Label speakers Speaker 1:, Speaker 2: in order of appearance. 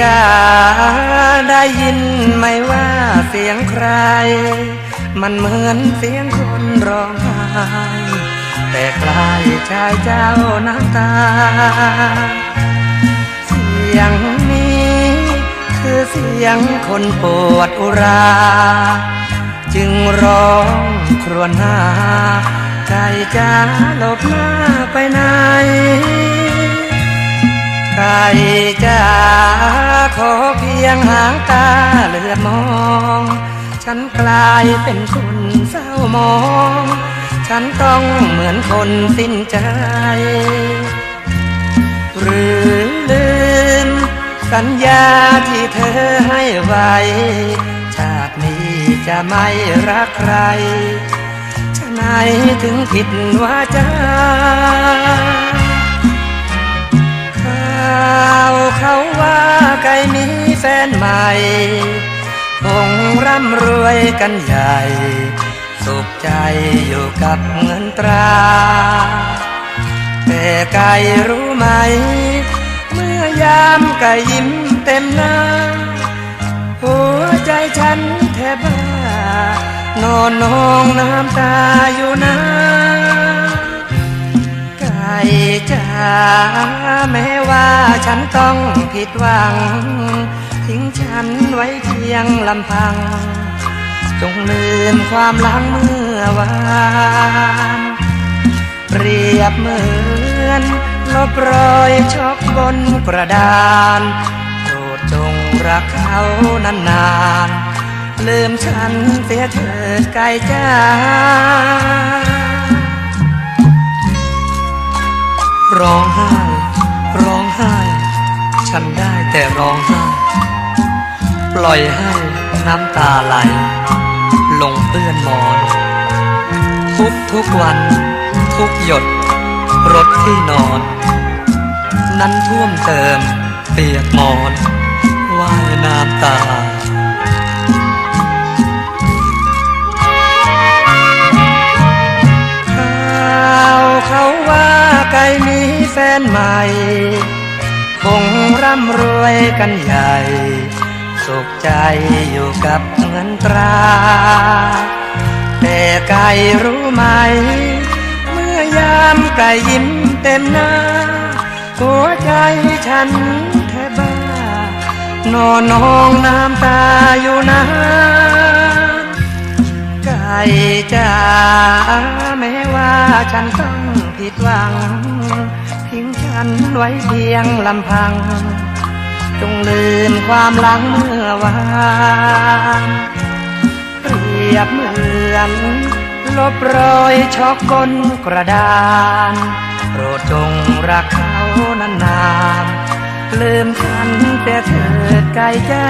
Speaker 1: จะได้ยินไหมว่าเสียงใคร มันเหมือนเสียงคนร้องไห้แต่คล้ายชายเจ้าน้ำตา เสียงนี้คือเสียงคนปวดอุรา จึงร้องครวญหาใจจะหลบหน้าไปไหน ใครจะขอเพียงหางตาเหลือมอง ฉันกลายเป็นคนเศร้ามอง ฉันต้องเหมือนคนสิ้นใจ หรือลืม สัญญาที่เธอให้ไว้ ชาตินี้จะไม่รักใครฉะไหนถึงผิดว่าจาาวเขาว่าไก่มีแฟนใหม่คงร่ำรวยกันใหญ่ สุขใจอยู่กับเงินตรา แต่ไก่รู้ไหม เมื่อยามไก่ยิ้มเต็มหน้า หัวใจฉันแทบบ้านอนนองน้ำตาอยู่นะ แม้ว่าฉันต้องผิดหวัง ทิ้งฉันไว้เพียงลำพัง จงลืมความหลังเมื่อวานเปรียบเหมือนลบรอยช็อกบนกระดานโปรดจงรักเขานานๆลืมฉันเสียเถิดไก่จ้า ร้องไห้ ร้องไห้ ฉันได้แต่ร้องไห้ ปล่อยให้น้ำตาไหล ลงเปื้อนหมอน ทุกทุกวัน ทุกหยด รถที่นอน นั้นท่วมเติมเปียกหมอนว่ายน้ำตา นใหม่ คงร่ำรวยกันใหญ่ สุขใจอยู่กับเงินตรา แต่ไก่รู้ไหม เมื่อยามไก่ยิ้มเต็มหน้า หัวใจฉันแทบบ้านอนนองน้ำตาอยู่นะไก่จ๋าแม้ว่าฉันต้องผิดหวัง ฉันไว้เพียงลำพัง จงลืมความหลังเมื่อวานเปรียบเหมือน ลบรอยช็อกบนกระดานโปรดจงรักเขานานๆลืมฉันแต่เถิดไกลจ้า